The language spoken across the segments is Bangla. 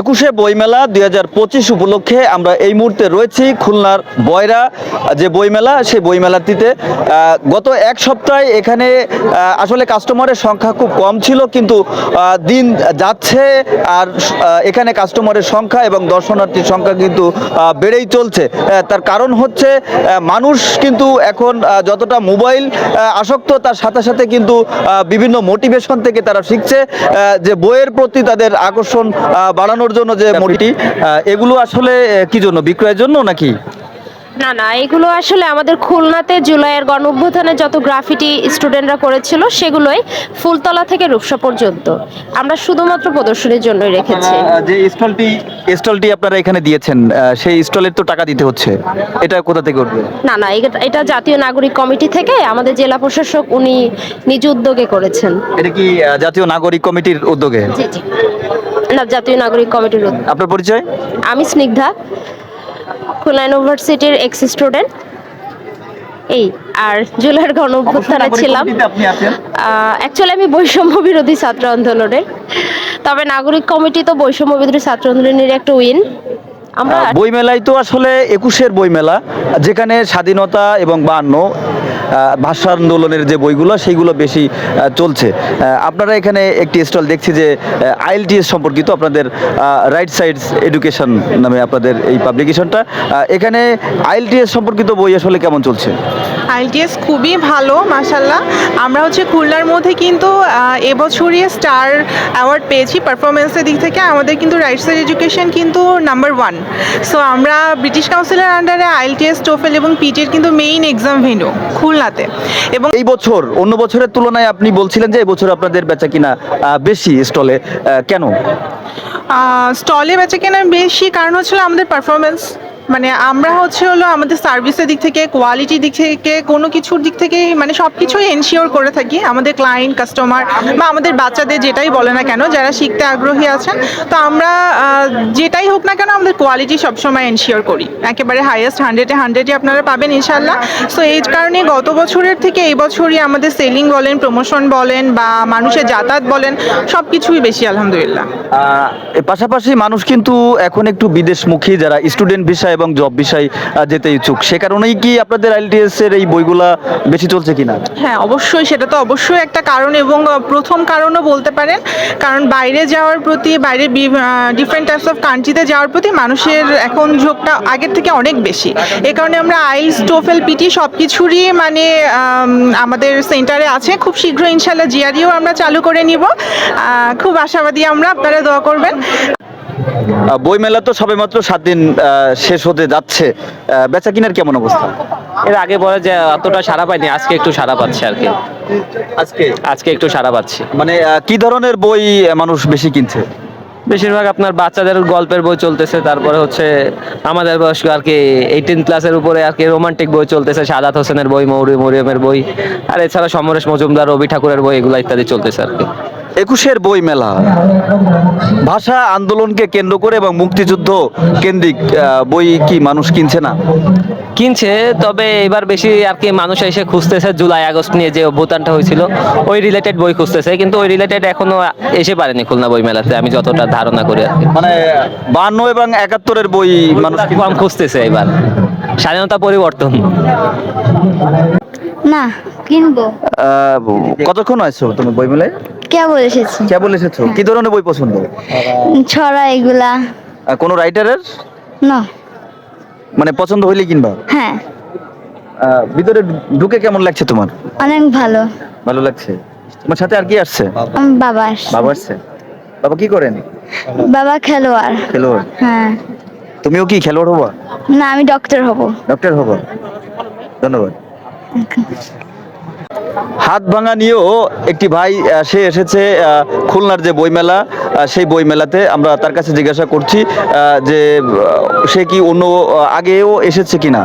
একুশে বইমেলা দুই হাজার পঁচিশ উপলক্ষে আমরা এই মুহূর্তে রয়েছি খুলনার বয়রা যে বইমেলা সেই বইমেলাটিতে। গত এক সপ্তাহে এখানে আসলে কাস্টমারের সংখ্যা খুব কম ছিল কিন্তু দিন যাচ্ছে আর এখানে কাস্টমারের সংখ্যা এবং দর্শনার্থীর সংখ্যা কিন্তু বেড়েই চলছে। তার কারণ হচ্ছে মানুষ কিন্তু এখন যতটা মোবাইল আসক্ত তার সাথে সাথে কিন্তু বিভিন্ন মোটিভেশন থেকে তারা শিখছে যে বইয়ের প্রতি তাদের আকর্ষণ আহ, বাড়ানোর জন্য যে মোটি এগুলো আসলে কি জন্য? বিক্রয়ের জন্য নাকি? না না এগুলো আসলে আমাদের খুলনাতে জুলাইয়ের গণ অভ্যুত্থানে যত গ্রাফিটি স্টুডেন্টরা করেছিল সেগুলোই ফুলতলা থেকে রূপসা পর্যন্ত। আমরা শুধুমাত্র প্রদর্শনীর জন্যই রেখেছি। যে স্টলটি স্টলটি আপনারা এখানে দিয়েছেন সেই স্টলের তো টাকা দিতে হচ্ছে। এটা কোথা থেকে উঠবে? না না এটা- এটা জাতীয় নাগরিক কমিটি থেকে আমাদের জেলা প্রশাসক উনি নিজ উদ্যোগে করেছেন। এটা কি জাতীয় নাগরিক কমিটির উদ্যোগে? জি জি। না জাতীয় নাগরিক কমিটির আপনার পরিচয়? আমি স্নিগ্ধা খুলনা ইউনিভার্সিটির এক্স স্টুডেন্ট এই আর জুলাইয়ের গণ অভ্যুত্থানে ছিলাম। অ্যাকচুয়ালি আমি বৈষম্য বিরোধী ছাত্র আন্দোলনের। তবে নাগরিক কমিটি তো বৈষম্য বিরোধী ছাত্র আন্দোলনের একটা উইন আমরা বইমেলায় তো আসলে একুশের বইমেলা যেখানে স্বাধীনতা এবং বান্ন ভাষা আন্দোলনের যে বইগুলো, সেইগুলো বেশি চলছে। আপনারা এখানে একটি স্টল দেখছি যে আইএলটিএস সম্পর্কিত আপনাদের রাইট সাইডস এডুকেশন নামে আপনাদের এই পাবলিকেশনটা এখানে আইএলটিএস সম্পর্কিত বই আসলে কেমন চলছে? আইটিএস খুবই ভালো মাসাল্লাহ আমরা হচ্ছে খুলনার মধ্যে কিন্তু এবছরই স্টার অ্যাওয়ার্ড পেয়েছি পারফরমেন্সের দিক থেকে। আমাদের কিন্তু রাইট সাইড এডুকেশন কিন্তু নাম্বার ওয়ান সো আমরা ব্রিটিশ কাউন্সিলের আন্ডারে আইএলটিএস টোফেল এবং পিটের কিন্তু মেইন এক্সাম ভেন্যু খুলনাতে। এবং এই বছর অন্য বছরের তুলনায় আপনি বলছিলেন যে এই বছর আপনাদের বেচা কিনা বেশি স্টলে কেন? স্টলে বেচা কিনা বেশি কারণ হচ্ছিল আমাদের পারফরমেন্স মানে আমরা হচ্ছে হলো আমাদের সার্ভিসের দিক থেকে কোয়ালিটির দিক থেকে, কোনো কিছুর দিক থেকে মানে সব কিছুই এনশিওর করে থাকি। আমাদের ক্লায়েন্ট কাস্টমার বা আমাদের বাচ্চাদের যেটাই বলে না কেন, যারা শিখতে আগ্রহী আছেন, তো আমরা যেটাই হোক না কেন আমাদের কোয়ালিটি সবসময় এনশিওর করি। একেবারে হাইয়েস্ট হান্ড্রেডে হান্ড্রেডই আপনারা পাবেন ইনশাল্লাহ সো এই কারণে গত বছরের থেকে এই বছরই আমাদের সেলিং বলেন প্রমোশন বলেন বা মানুষের যাতায়াত বলেন সব কিছুই বেশি, আলহামদুলিল্লাহ। পাশাপাশি মানুষ কিন্তু এখন একটু বিদেশমুখী, যারা স্টুডেন্ট বিষয় এবং জব বিষয় যেতে ইচ্ছুক। সে কারণেই কি আপনাদের আইএলটিএস এর এই বইগুলা বেশি চলছে কিনা? হ্যাঁ অবশ্যই, সেটা তো অবশ্যই একটা কারণ এবং প্রথম কারণও বলতে পারেন। কারণ বাইরে যাওয়ার প্রতি, বাইরে ডিফারেন্ট টাইপস অফ কান্ট্রিতে যাওয়ার প্রতি মানুষের এখন ঝোঁকটা আগের থেকে অনেক বেশি। এ কারণে আমরা আইলস, টোফেল, পিটি সব কিছুরই মানে আমাদের সেন্টারে আছে। খুব শীঘ্র ইনশাল্লাহ জিআরিও আমরা চালু করে নিব। খুব আশাবাদী আমরা, আপনারা দোয়া করবেন। আহ, বইমেলা তো সবেমাত্র সাত দিন শেষ হতে যাচ্ছে। বেচা কিনার কেমন অবস্থা? এর আগে বলে যে অতটা সারা পাইনি আজকে একটু সারা পাচ্ছি আর কি। আজকে? আজকে একটু সারা পাচ্ছি। মানে কি ধরনের বই মানুষ বেশি কিনছে? বেশিরভাগ আপনার বাচ্চাদের গল্পের বই চলতেছে তারপরে হচ্ছে আমাদের বয়স্ক আর কি এইটিন ক্লাসের উপরে আর কি রোমান্টিক বই চলতেছে সাদাত হোসেনের বই মৌরি মরিয়মের বই আর এছাড়া সমরেশ মজুমদার রবি ঠাকুরের বই এগুলো ইত্যাদি চলতেছে আর কি। একুশের বই মেলা ভাষা আন্দোলনকে কেন্দ্র করে এবং মুক্তিযুদ্ধ কেন্দ্রিক বই কি মানুষ কিনছে না? কিনছে তবে এবার বেশি আর কি মানুষ এসে খুঁজতেছে জুলাই আগস্ট নিয়ে যে অভ্যুত্থানটা হয়েছিল ওই রিলেটেড বই খুঁজতেছে কিন্তু ওই রিলেটেড এখনও এসে পারেনি খুলনা বই মেলাতে আমি যতটা ধারণা করি আর মানে বান্ন এবং একাত্তরের বই মানুষ কম খুঁজতেছে এবার। স্বাধীনতা পরিবর্তন। না কিনবো। আহ, কতক্ষণ আছো তুমি বই মেলায় কেবল এসেছি। কেবল এসেছ? কি ধরনের বই পছন্দ? ছড়া এগুলা। কোনো রাইটারের না। মানে পছন্দ হইলে কিনবা? হ্যাঁ। ভিতরে ঢুকে কেমন লাগছে তোমার? অনেক ভালো। ভালো লাগছে? তোমার সাথে আর কি আসছে? বাবা আসছে। বাবা আসছে? বাবা কি করেন? বাবা খেলোয়াড়। খেলোয়াড়। হ্যাঁ। তুমিও কি খেলোয়াড় হবা? না আমি ডক্টর হব। ডক্টর হবা? ধন্যবাদ। হাত ভাঙা নিয়েও একটি ভাই সে এসেছে খুলনার যে বইমেলা সেই বইমেলাতে আমরা তার কাছে জিজ্ঞাসা করছি যে সে কি অন্য আগেও এসেছে কিনা?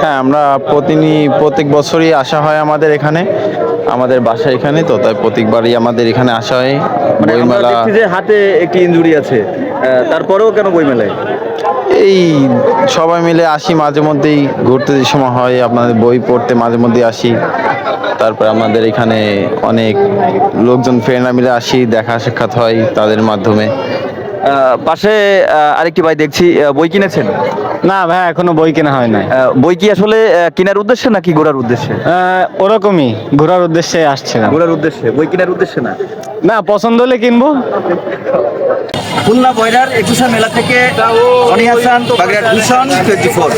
হ্যাঁ আমরা প্রতিনি প্রত্যেক বছরই আসা হয় আমাদের এখানে আমাদের বাসা এখানে তো তাই প্রত্যেকবারই আমাদের এখানে আসা হয় মানে বইমেলা। যে হাতে একটি ইনজুরি আছে তারপরেও কেন বইমেলায়? এই সবাই মিলে আসি মাঝে মধ্যেই ঘুরতে যে সময় হয় আপনাদের বই পড়তে মাঝে মধ্যেই আসি। তারপর আমাদের এখানে অনেক লোকজন ফ্রেন্ডরা মিলে আসি দেখা সাক্ষাৎ হয় তাদের মাধ্যমে। পাশে আরেকটি ভাই দেখছি বই কিনেছেন? না ভাই এখনও বই কেনা হয় নাই। বই কি আসলে কেনার উদ্দেশ্যে নাকি ঘোরার উদ্দেশ্যে? ওরকমই ঘোরার উদ্দেশ্যে আসছে না ঘোরার উদ্দেশ্যে বই কেনার উদ্দেশ্যে না? না পছন্দ হলে কিনবো। খুলনা বয়রার একুশা মেলা থেকে অনি হাসান বাগেরহাট ভূষণ টোয়েন্টি ফোর।